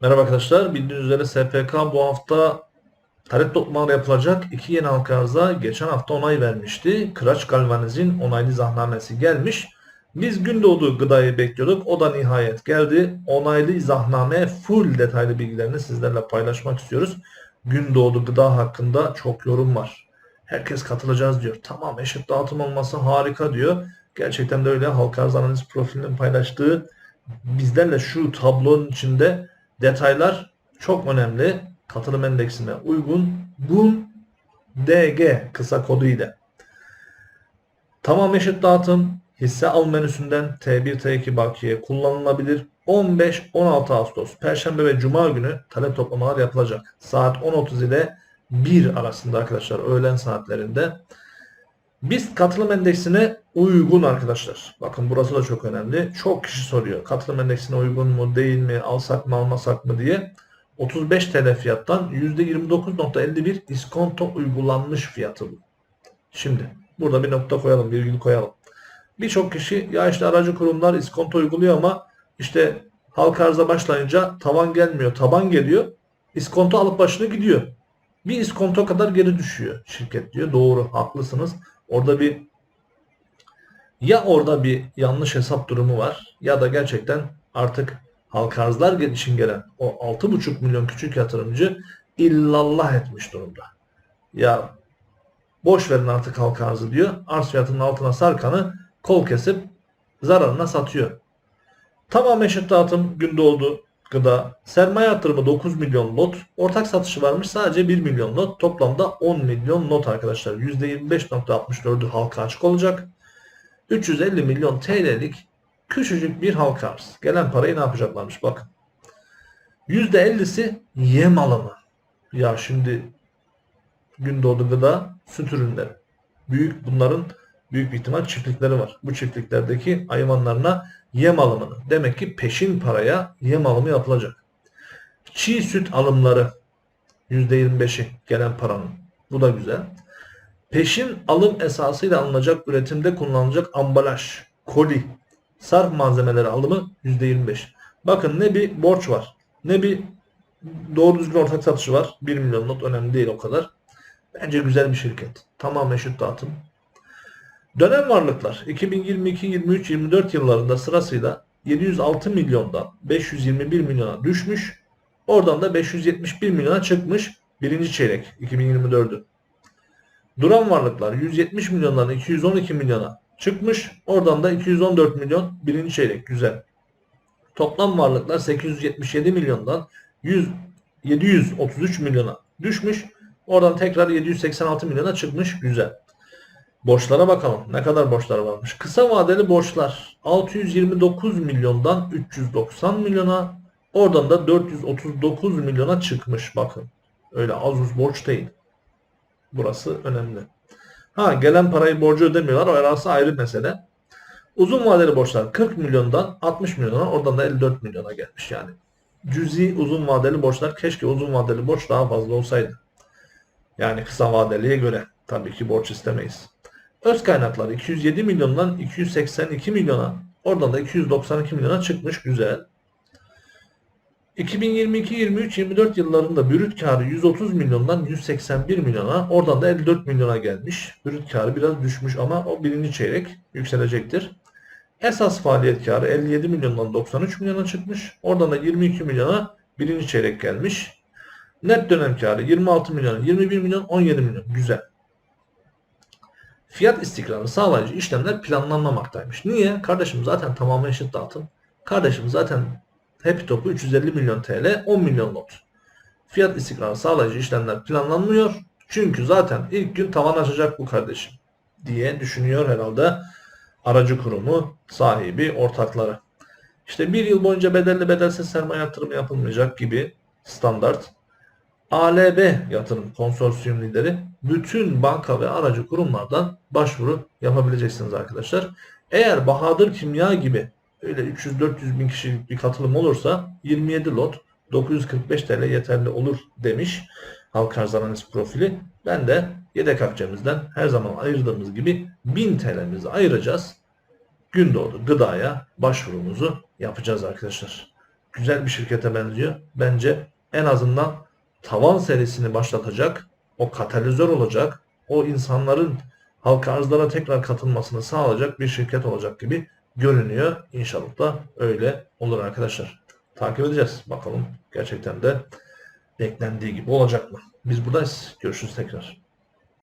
Merhaba arkadaşlar. Bildiğiniz üzere SPK bu hafta talep toplamaları yapılacak iki yeni halka arıza geçen hafta onay vermişti. Kıraç Galvaniz'in onaylı izahnamesi gelmiş. Biz Gündoğdu gıdayı bekliyorduk. O da nihayet geldi. Onaylı izahname full detaylı bilgilerini sizlerle paylaşmak istiyoruz. Gündoğdu gıda hakkında çok yorum var. Herkes katılacağız diyor. Tamam eşit dağıtım olması harika diyor. Gerçekten de öyle. Halka arz analiz profilinin paylaştığı bizlerle şu tablonun içinde detaylar çok önemli. Katılım endeksine uygun. BUM DG kısa kodu ile. Tamam eşit dağıtım hisse al menüsünden T1 T2 bakiye kullanılabilir. 15-16 Ağustos Perşembe ve Cuma günü talep toplamalar yapılacak. Saat 10.30 ile 1 arasında arkadaşlar öğlen saatlerinde. Biz katılım endeksine uygun arkadaşlar. Bakın burası da çok önemli. Çok kişi soruyor. Katılım endeksine uygun mu değil mi alsak mı almasak mı diye. 35 TL fiyattan %29.51 iskonto uygulanmış fiyatı bu. Şimdi burada bir nokta koyalım, virgül koyalım. Birçok kişi ya işte aracı kurumlar iskonto uyguluyor ama işte halka arıza başlayınca tavan gelmiyor, taban geliyor. İskonto alıp başını gidiyor. Bir iskonto kadar geri düşüyor şirket diyor. Doğru, haklısınız. Orada bir ya orada bir yanlış hesap durumu var ya da gerçekten artık halka arzlar için gelen o 6,5 milyon küçük yatırımcı illallah etmiş durumda. Ya boş verin artık halka arzı diyor. Arz fiyatının altına sarkanı kol kesip zararına satıyor. Tamam eşit dağıtım gündoğdu gıda. Sermaye yatırımı 9 milyon lot. Ortak satışı varmış sadece 1 milyon lot. Toplamda 10 milyon lot arkadaşlar. %25.64'ü halka açık olacak. 350 milyon TL'lik küçücük bir halka arz. Gelen parayı ne yapacaklarmış bakın. %50'si yem alımı. Ya şimdi Gündoğdu gıda süt ürünleri. Büyük bunların büyük bir ihtimal çiftlikleri var. Bu çiftliklerdeki hayvanlarına yem alımını. Demek ki peşin paraya yem alımı yapılacak. Çiğ süt alımları %25'i gelen paranın. Bu da güzel. Peşin alım esasıyla alınacak üretimde kullanılacak ambalaj, koli, sarf malzemeleri alımı %25. Bakın ne bir borç var, ne bir doğru düzgün ortak satışı var. 1 milyon not önemli değil o kadar. Bence güzel bir şirket. Tamam eşit dağıtım. Dönem varlıklar 2022, 23, 24 yıllarında sırasıyla 706 milyondan 521 milyona düşmüş. Oradan da 571 milyona çıkmış birinci çeyrek 2024'ü. Duran varlıklar 170 milyondan 212 milyona çıkmış. Oradan da 214 milyon birinci çeyrek. Güzel. Toplam varlıklar 877 milyondan 100, 733 milyona düşmüş. Oradan tekrar 786 milyona çıkmış. Güzel. Borçlara bakalım. Ne kadar borçlar varmış. Kısa vadeli borçlar 629 milyondan 390 milyona oradan da 439 milyona çıkmış. Bakın. Öyle az uz borç değil. Burası önemli. Ha gelen parayı borcu ödemiyorlar. O arası ayrı mesele. Uzun vadeli borçlar 40 milyondan 60 milyona oradan da 54 milyona gelmiş yani. Cüzi uzun vadeli borçlar keşke uzun vadeli borç daha fazla olsaydı. Yani kısa vadeliye göre tabii ki borç istemeyiz. Öz kaynaklar 207 milyondan 282 milyona oradan da 292 milyona çıkmış güzel. 2022, 23, 24 yıllarında brüt karı 130 milyondan 181 milyona, oradan da 54 milyona gelmiş. Brüt karı biraz düşmüş ama o birinci çeyrek yükselecektir. Esas faaliyet karı 57 milyondan 93 milyona çıkmış. Oradan da 22 milyona birinci çeyrek gelmiş. Net dönem karı 26 milyon, 21 milyon, 17 milyon. Güzel. Fiyat istikrarı sağlayıcı işlemler planlanmamaktaymış. Niye? Kardeşim zaten tamamen eşit dağıtım. Kardeşim zaten Happy Top'u 350 milyon TL 10 milyon lot. Fiyat istikrarı sağlayıcı işlemler planlanmıyor. Çünkü zaten ilk gün tavan açacak bu kardeşim diye düşünüyor herhalde aracı kurumu sahibi ortakları. İşte bir yıl boyunca bedelli bedelsiz sermaye yatırımı yapılmayacak gibi standart. ALB yatırım konsorsiyum lideri bütün banka ve aracı kurumlardan başvuru yapabileceksiniz arkadaşlar. Eğer Bahadır Kimya gibi öyle 300-400 bin kişilik bir katılım olursa 27 lot 945 TL yeterli olur demiş halk arz profili. Ben de yedek akçemizden her zaman ayırdığımız gibi 1000 TL'mizi ayıracağız. Gündoğdu Gıda'ya başvurumuzu yapacağız arkadaşlar. Güzel bir şirkete benziyor. Bence en azından tavan serisini başlatacak, o katalizör olacak, o insanların halka arzlara tekrar katılmasını sağlayacak bir şirket olacak gibi görünüyor. İnşallah da öyle olur arkadaşlar. Takip edeceğiz. Bakalım gerçekten de beklendiği gibi olacak mı? Biz buradayız. Görüşürüz tekrar.